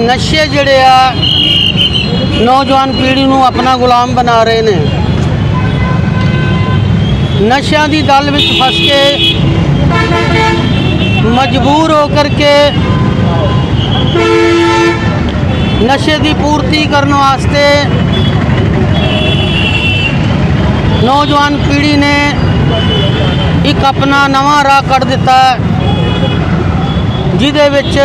ਨਸ਼ੇ ਜਿਹੜੇ ਆ, ਨੌਜਵਾਨ ਪੀੜ੍ਹੀ ਨੂੰ ਆਪਣਾ ਗੁਲਾਮ ਬਣਾ ਰਹੇ ਨੇ। ਨਸ਼ਿਆਂ ਦੀ ਦਲ ਵਿੱਚ ਫਸ ਕੇ ਮਜਬੂਰ ਹੋ ਕਰਕੇ ਨਸ਼ੇ ਦੀ ਪੂਰਤੀ ਕਰਨ ਵਾਸਤੇ ਨੌਜਵਾਨ ਪੀੜ੍ਹੀ ਨੇ ਇੱਕ ਆਪਣਾ ਨਵਾਂ ਰਾਹ ਕੱਢ ਦਿੱਤਾ ਜਿਹਦੇ ਵਿੱਚ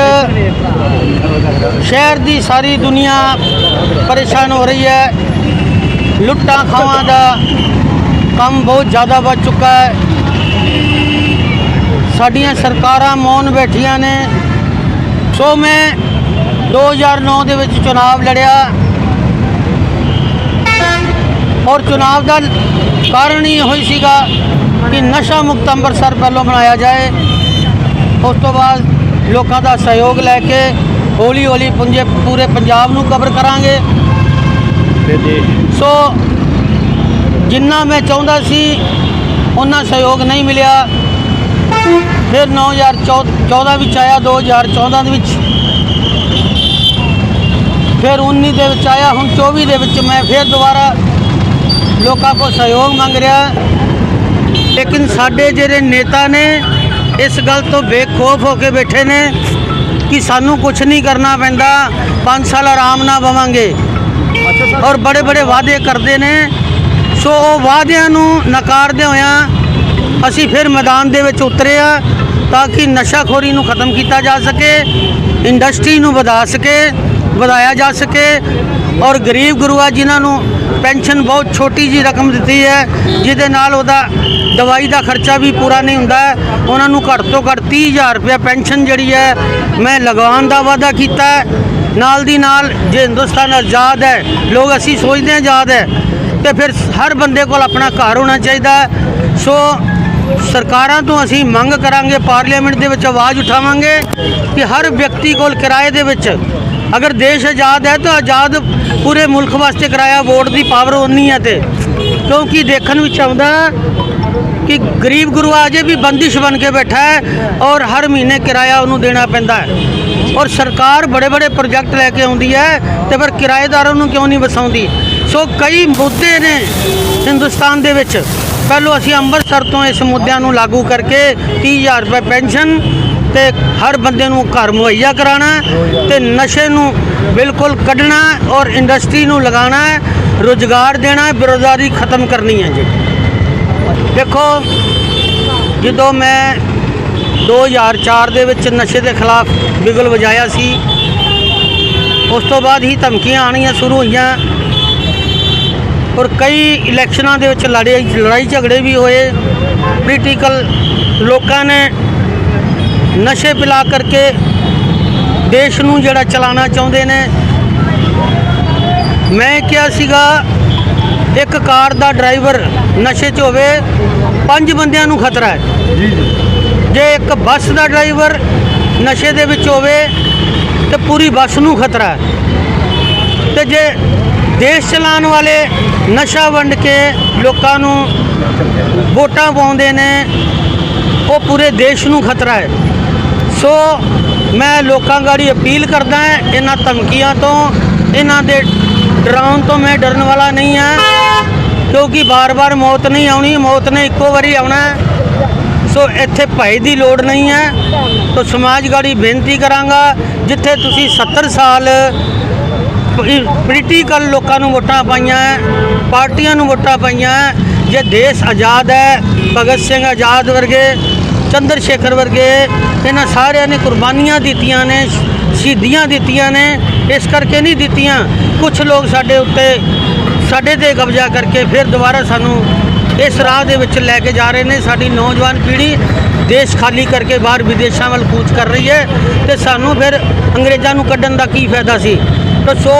ਸ਼ਹਿਰ ਦੀ ਸਾਰੀ ਦੁਨੀਆ ਪਰੇਸ਼ਾਨ ਹੋ ਰਹੀ ਹੈ। ਲੁੱਟਾਂ ਖਾਵਾਂ ਦਾ ਕੰਮ ਬਹੁਤ ਜ਼ਿਆਦਾ ਵੱਧ ਚੁੱਕਾ ਹੈ। ਸਾਡੀਆਂ ਸਰਕਾਰਾਂ ਮੌਨ ਬੈਠੀਆਂ ਨੇ। ਸੋ ਮੈਂ 2009 ਦੇ ਵਿੱਚ ਚੁਣਾਵ ਲੜਿਆ। ਔਰ ਚੁਣਾਵ ਦਾ ਕਾਰਨ ਹੀ ਹੋਈ ਸੀਗਾ ਕਿ ਨਸ਼ਾ ਮੁਕਤ ਅੰਮ੍ਰਿਤਸਰ ਪਹਿਲੋਂ ਬਣਾਇਆ ਜਾਏ। ਉਸ ਤੋਂ ਬਾਅਦ ਲੋਕਾਂ ਦਾ ਸਹਿਯੋਗ ਲੈ ਕੇ ਹੌਲੀ ਹੌਲੀ ਪੁੰਜੇ ਪੂਰੇ ਪੰਜਾਬ ਨੂੰ ਕਵਰ ਕਰਾਂਗੇ। ਸੋ ਜਿੰਨਾ ਮੈਂ ਚਾਹੁੰਦਾ ਸੀ ਉਹਨਾਂ ਸਹਿਯੋਗ ਨਹੀਂ ਮਿਲਿਆ। ਫਿਰ 2014 ਵਿੱਚ ਆਇਆ 2014 ਦੇ ਵਿੱਚ। ਫਿਰ 19 ਦੇ ਵਿੱਚ ਆਇਆ ਹੁਣ 24 ਦੇ ਵਿੱਚ ਮੈਂ ਫਿਰ ਦੁਬਾਰਾ ਲੋਕਾਂ ਕੋ ਸਹਿਯੋਗ ਮੰਗ ਰਿਹਾ। ਲੇਕਿਨ ਸਾਡੇ ਜਿਹੜੇ ਨੇਤਾ ਨੇ ਇਸ ਗੱਲ ਤੋਂ ਬੇਖੌਫ ਹੋ ਕੇ ਬੈਠੇ ਨੇ। ਕਿ ਸਾਨੂੰ ਕੁਝ ਨਹੀਂ ਕਰਨਾ ਪੈਂਦਾ 5 ਸਾਲ ਆਰਾਮ ਨਾਲ ਬਵਾਂਗੇ। ਔਰ ਬੜੇ ਬੜੇ ਵਾਅਦੇ ਕਰਦੇ ਨੇ। ਸੋ ਉਹ ਵਾਅਦਿਆਂ ਨੂੰ ਨਕਾਰਦੇ ਹੋਇਆਂ ਅਸੀਂ ਫਿਰ ਮੈਦਾਨ ਦੇ ਵਿੱਚ ਉਤਰੇ ਆ ਤਾਂ ਕਿ ਨਸ਼ਾਖੋਰੀ ਨੂੰ ਖਤਮ ਕੀਤਾ ਜਾ ਸਕੇ ਇੰਡਸਟਰੀ ਨੂੰ ਵਧਾ ਸਕੇ। ਵਧਾਇਆ ਜਾ ਸਕੇ ਔਰ ਗਰੀਬ ਗੁਰੂਆ ਜਿਨ੍ਹਾਂ ਨੂੰ ਪੈਨਸ਼ਨ ਬਹੁਤ ਛੋਟੀ ਜੀ ਰਕਮ ਦਿੱਤੀ ਹੈ, ਜਿਹਦੇ ਨਾਲ ਉਹਦਾ ਦਵਾਈ ਦਾ ਖਰਚਾ ਵੀ ਪੂਰਾ ਨਹੀਂ ਹੁੰਦਾ ਉਹਨਾਂ ਨੂੰ ਘੱਟ ਤੋਂ ਘੱਟ 30000 ਰੁਪਏ ਪੈਨਸ਼ਨ ਜਿਹੜੀ ਹੈ, ਮੈਂ ਲਗਾਉਣ ਦਾ ਵਾਅਦਾ ਕੀਤਾ ਹੈ। ਨਾਲ ਦੀ ਨਾਲ ਜੇ ਹਿੰਦੁਸਤਾਨ ਆਜ਼ਾਦ ਹੈ, ਲੋਕ ਅਸੀਂ ਸੋਚਦੇ ਹਾਂ ਆਜ਼ਾਦ ਹੈ, ਤੇ ਫਿਰ ਹਰ ਬੰਦੇ ਕੋਲ ਆਪਣਾ ਘਰ ਹੋਣਾ ਚਾਹੀਦਾ ਸੋ ਸਰਕਾਰਾਂ ਤੋਂ ਅਸੀਂ ਮੰਗ ਕਰਾਂਗੇ, ਪਾਰਲੀਮੈਂਟ ਦੇ ਵਿੱਚ ਆਵਾਜ਼ ਉਠਾਵਾਂਗੇ ਕਿ ਹਰ ਵਿਅਕਤੀ ਕੋਲ ਕਿਰਾਏ ਦੇ ਵਿੱਚ ਅਗਰ ਦੇਸ਼ ਆਜ਼ਾਦ ਹੈ ਤਾਂ ਆਜ਼ਾਦ ਪੂਰੇ ਮੁਲਕ ਵਾਸਤੇ ਕਿਰਾਇਆ ਵੋਟ ਦੀ ਪਾਵਰ ਉਨੀ ਹੈ ਤੇ। ਕਿਉਂਕਿ ਦੇਖਣ ਵਿੱਚ ਆਉਂਦਾ ਕਿ ਗਰੀਬ ਗੁਰੂਆ ਅਜੇ ਵੀ ਬੰਦਿਸ਼ ਬਣ ਕੇ ਬੈਠਾ ਹੈ ਔਰ ਹਰ ਮਹੀਨੇ ਕਿਰਾਇਆ ਉਹਨੂੰ ਦੇਣਾ ਪੈਂਦਾ ਹੈ। ਔਰ ਸਰਕਾਰ ਬੜੇ ਬੜੇ ਪ੍ਰੋਜੈਕਟ ਲੈ ਕੇ ਆਉਂਦੀ ਹੈ ਤੇ ਪਰ ਕਿਰਾਏਦਾਰਾਂ ਨੂੰ ਕਿਉਂ ਨਹੀਂ ਵਸਾਉਂਦੀ? ਸੋ ਕਈ ਮੁੱਦੇ ਨੇ ਹਿੰਦੁਸਤਾਨ ਦੇ ਵਿੱਚ। ਪਹਿਲੋਂ ਅਸੀਂ ਅੰਮ੍ਰਿਤਸਰ ਤੋਂ ਇਸ ਮੁੱਦਿਆਂ ਨੂੰ ਲਾਗੂ ਕਰਕੇ 30000 ਰੁਪਏ ਪੈਨਸ਼ਨ ਤੇ ਹਰ ਬੰਦੇ ਨੂੰ ਘਰ ਮੁਹੱਈਆ ਕਰਾਉਣਾ ਤੇ ਨਸ਼ੇ ਨੂੰ ਬਿਲਕੁਲ ਕੱਢਣਾ ਔਰ ਇੰਡਸਟਰੀ ਨੂੰ ਲਗਾਉਣਾ ਹੈ, ਰੋਜ਼ਗਾਰ ਦੇਣਾ ਹੈ, ਬੇਰੁਜ਼ਗਾਰੀ ਖਤਮ ਕਰਨੀ ਹੈ ਜੀ। ਦੇਖੋ, ਜਦੋਂ ਮੈਂ 2004 ਦੇ ਵਿੱਚ ਨਸ਼ੇ ਦੇ ਖਿਲਾਫ ਬਿਗਲ ਵਜਾਇਆ ਸੀ, ਉਸ ਤੋਂ ਬਾਅਦ ਹੀ ਧਮਕੀਆਂ ਆਣੀਆਂ ਸ਼ੁਰੂ ਹੋਈਆਂ। ਔਰ ਕਈ ਇਲੈਕਸ਼ਨਾਂ ਦੇ ਵਿੱਚ ਲੜੇ ਲੜਾਈ ਝਗੜੇ ਵੀ ਹੋਏ। ਪੋਲੀਟੀਕਲ ਲੋਕਾਂ ਨੇ ਨਸ਼ੇ ਪਿਲਾ ਕਰਕੇ ਦੇਸ਼ ਨੂੰ ਜਿਹੜਾ ਚਲਾਉਣਾ ਚਾਹੁੰਦੇ ਨੇ। ਮੈਂ ਕਿਹਾ ਸੀਗਾ ਇੱਕ ਕਾਰ ਦਾ ਡਰਾਈਵਰ ਨਸ਼ੇ 'ਚ ਹੋਵੇ ਪੰਜ ਬੰਦਿਆਂ ਨੂੰ ਖਤਰਾ ਹੈ। ਜੇ ਇੱਕ ਬੱਸ ਦਾ ਡਰਾਈਵਰ ਨਸ਼ੇ ਦੇ ਵਿੱਚ ਹੋਵੇ ਤੇ ਪੂਰੀ ਬੱਸ ਨੂੰ ਖਤਰਾ ਹੈ। ਤੇ ਜੇ ਦੇਸ਼ ਚਲਾਉਣ ਵਾਲੇ ਨਸ਼ਾ ਵੰਡ ਕੇ ਲੋਕਾਂ ਨੂੰ ਵੋਟਾਂ ਪਾਉਂਦੇ ਨੇ ਉਹ ਪੂਰੇ ਦੇਸ਼ ਨੂੰ ਖਤਰਾ ਹੈ। ਸੋ ਮੈਂ ਲੋਕਾਂ ਗਾੜੀ ਅਪੀਲ ਕਰਦਾ ਹਾਂ, ਇਹਨਾਂ ਧਮਕੀਆਂ ਤੋਂ, ਇਹਨਾਂ ਦੇ ਡਰਾਉਣ ਤੋਂ ਮੈਂ ਡਰਨ ਵਾਲਾ ਨਹੀਂ ਹਾਂ, ਕਿਉਂਕਿ ਬਾਰ-ਬਾਰ ਮੌਤ ਨਹੀਂ ਆਉਣੀ, ਮੌਤ ਨੇ ਇੱਕੋ ਵਾਰੀ ਆਉਣਾ ਸੋ ਇੱਥੇ ਭੈ ਦੀ ਲੋੜ ਨਹੀਂ ਹੈ। ਸੋ ਸਮਾਜ ਗਾੜੀ ਬੇਨਤੀ ਕਰਾਂਗਾ, ਜਿੱਥੇ ਤੁਸੀਂ 70 ਸਾਲ ਪੋਲੀਟੀਕਲ ਲੋਕਾਂ ਨੂੰ ਵੋਟਾਂ ਪਾਈਆਂ ਪਾਰਟੀਆਂ ਨੂੰ ਵੋਟਾਂ ਪਾਈਆਂ ਜੇ ਦੇਸ਼ ਆਜ਼ਾਦ ਹੈ, ਭਗਤ ਸਿੰਘ ਆਜ਼ਾਦ ਵਰਗੇ ਚੰਦਰ ਸ਼ੇਖਰ ਵਰਗੇ ਇਹਨਾਂ ਸਾਰਿਆਂ ਨੇ ਕੁਰਬਾਨੀਆਂ ਦਿੱਤੀਆਂ ਨੇ, ਸ਼ਹੀਦੀਆਂ ਦਿੱਤੀਆਂ ਨੇ, ਇਸ ਕਰਕੇ ਨਹੀਂ ਦਿੱਤੀਆਂ। ਕੁਝ ਲੋਕ ਸਾਡੇ ਉੱਤੇ ਸਾਡੇ ਤੇ ਕਬਜ਼ਾ ਕਰਕੇ ਫਿਰ ਦੁਬਾਰਾ ਸਾਨੂੰ ਇਸ ਰਾਹ ਦੇ ਵਿੱਚ ਲੈ ਕੇ ਜਾ ਰਹੇ ਨੇ। ਸਾਡੀ ਨੌਜਵਾਨ ਪੀੜ੍ਹੀ ਦੇਸ਼ ਖਾਲੀ ਕਰਕੇ ਬਾਹਰ ਵਿਦੇਸ਼ਾਂ ਵੱਲ ਕੂਚ ਕਰ ਰਹੀ ਹੈ ਤੇ ਸਾਨੂੰ ਫਿਰ ਅੰਗਰੇਜ਼ਾਂ ਨੂੰ ਕੱਢਣ ਦਾ ਕੀ ਫਾਇਦਾ ਸੀ? ਤਾਂ ਸੋ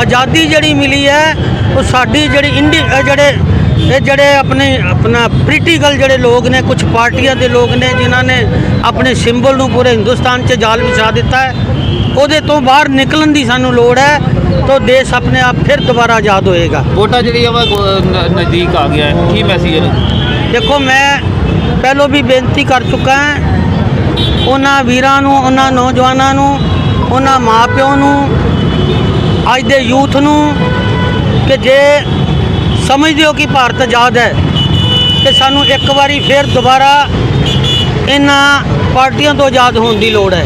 ਆਜ਼ਾਦੀ ਜਿਹੜੀ ਮਿਲੀ ਹੈ, ਉਹ ਸਾਡੀ ਜਿਹੜੀ ਇੰਡੀ ਜਿਹੜੇ ਇਹ ਜਿਹੜੇ ਆਪਣੇ ਆਪਣਾ ਪੋਲੀਟੀਕਲ ਜਿਹੜੇ ਲੋਕ ਨੇ ਕੁਝ ਪਾਰਟੀਆਂ ਦੇ ਲੋਕ ਨੇ ਜਿਨ੍ਹਾਂ ਨੇ ਆਪਣੇ ਸਿੰਬਲ ਨੂੰ ਪੂਰੇ ਹਿੰਦੁਸਤਾਨ 'ਚ ਜਾਲ ਵਿਛਾ ਦਿੱਤਾ ਹੈ ਉਹਦੇ ਤੋਂ ਬਾਹਰ ਨਿਕਲਣ ਦੀ ਸਾਨੂੰ ਲੋੜ ਹੈ ਤਾਂ ਦੇਸ਼ ਆਪਣੇ ਆਪ ਫਿਰ ਦੁਬਾਰਾ ਆਜ਼ਾਦ ਹੋਏਗਾ। ਵੋਟਾਂ ਜਿਹੜੀਆਂ ਵਾ ਨ- ਨਜ਼ਦੀਕ ਆ ਗਿਆ ਹੈ। ਕੀ ਮੈਸੇਜ ਹੈ ਦੇਖੋ ਮੈਂ ਪਹਿਲੋਂ ਵੀ ਬੇਨਤੀ ਕਰ ਚੁੱਕਾ ਹਾਂ ਉਹਨਾਂ ਵੀਰਾਂ ਨੂੰ ਉਹਨਾਂ ਨੌਜਵਾਨਾਂ ਨੂੰ ਉਹਨਾਂ ਮਾਪਿਆਂ ਨੂੰ ਅੱਜ ਦੇ ਯੂਥ ਨੂੰ ਕਿ ਜੇ ਸਮਝਦੇ ਹੋ ਕਿ ਭਾਰਤ ਆਜ਼ਾਦ ਹੈ ਤੇ ਸਾਨੂੰ ਇੱਕ ਵਾਰੀ ਫਿਰ ਦੁਬਾਰਾ ਇਹਨਾਂ ਪਾਰਟੀਆਂ ਤੋਂ ਆਜ਼ਾਦ ਹੋਣ ਦੀ ਲੋੜ ਹੈ।